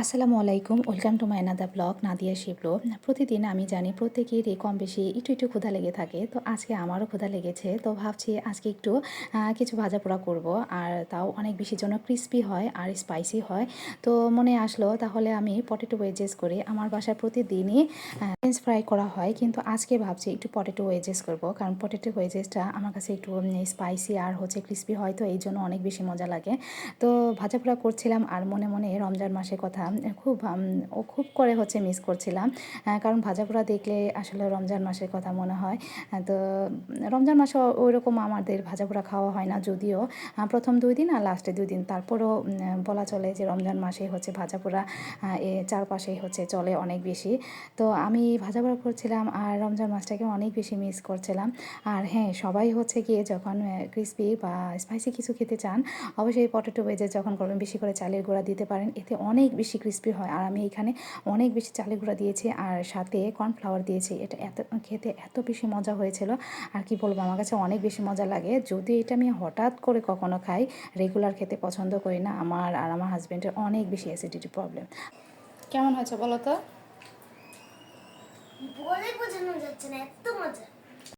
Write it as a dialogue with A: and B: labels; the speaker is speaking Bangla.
A: আসসালামু আলাইকুম, ওয়েলকাম টু মাই নাদা ব্লগ নাদিয়া শিবলো। প্রতিদিন আমি জানি প্রত্যেকেরই কম বেশি একটু একটু ক্ষুধা লেগে থাকে, তো আজকে আমারও ক্ষুধা লেগেছে, তো ভাবছি আজকে একটু কিছু ভাজা পোড়া করব, আর তাও অনেক বেশি জন্য ক্রিস্পি হয় আর স্পাইসি হয়। তো মনে আসলো তাহলে আমি পটেটো ওয়েজেস করি আমার বাসায় প্রতিদিনই ফ্রেঞ্চ ফ্রাই করা হয়, কিন্তু আজকে ভাবছি একটু পটেটো ওয়েজেস করব, কারণ পটেটো ওয়েজেসটা আমার কাছে একটু স্পাইসি আর হচ্ছে ক্রিস্পি হয়, তো এই জন্য অনেক বেশি মজা লাগে। তো ভাজা পোড়া করছিলাম আর মনে মনে রমজান মাসের কথা খুব ও খুব করে হচ্ছে মিস করছিলাম। কারণ ভাজা পোড়া দেখলে আসলে রমজান মাসের কথা মনে হয়। তো রমজান মাসে ওই রকম আমাদের ভাজা পোড়া খাওয়া হয় না যদিও। প্রথম দুই দিন আর লাস্টে দুই দিন। তারপরও বলা চলে যে রমজান মাসে হচ্ছে ভাজা পোড়া এ চারপাশে হচ্ছে চলে অনেক বেশি। তো আমি ভাজা পোড়া করছিলাম আর রমজান মাসটাকে অনেক বেশি মিস করছিলাম। আর হ্যাঁ সবাই হচ্ছে গিয়ে যখন ক্রিসপি বা স্পাইসি কিছু খেতে চান, অবশ্যই পটেটো ভেজে যখন করবেন বেশি করে চালের গুঁড়া দিতে পারেন, এতে অনেক বেশি ক্রিস্পি হয়। আর আমি এখানে অনেক বেশি চালের গুঁড়া দিয়েছি আর সাথে কর্নফ্লাওয়ার দিয়েছি। এটা এত, খেতে এত বেশি মজা হয়েছিল। আর কি বলব, আমার কাছে অনেক বেশি মজা লাগে। যদি এটা আমি হঠাৎ করে কখনো খাই রেগুলার খেতে পছন্দ করি না, আমার আর আমার হাজব্যান্ডের অনেক বেশি অ্যাসিডিটি প্রবলেম কেমন হয়েছে বলো তো?
B: বলে বোঝানো যাচ্ছে না, এত মজা।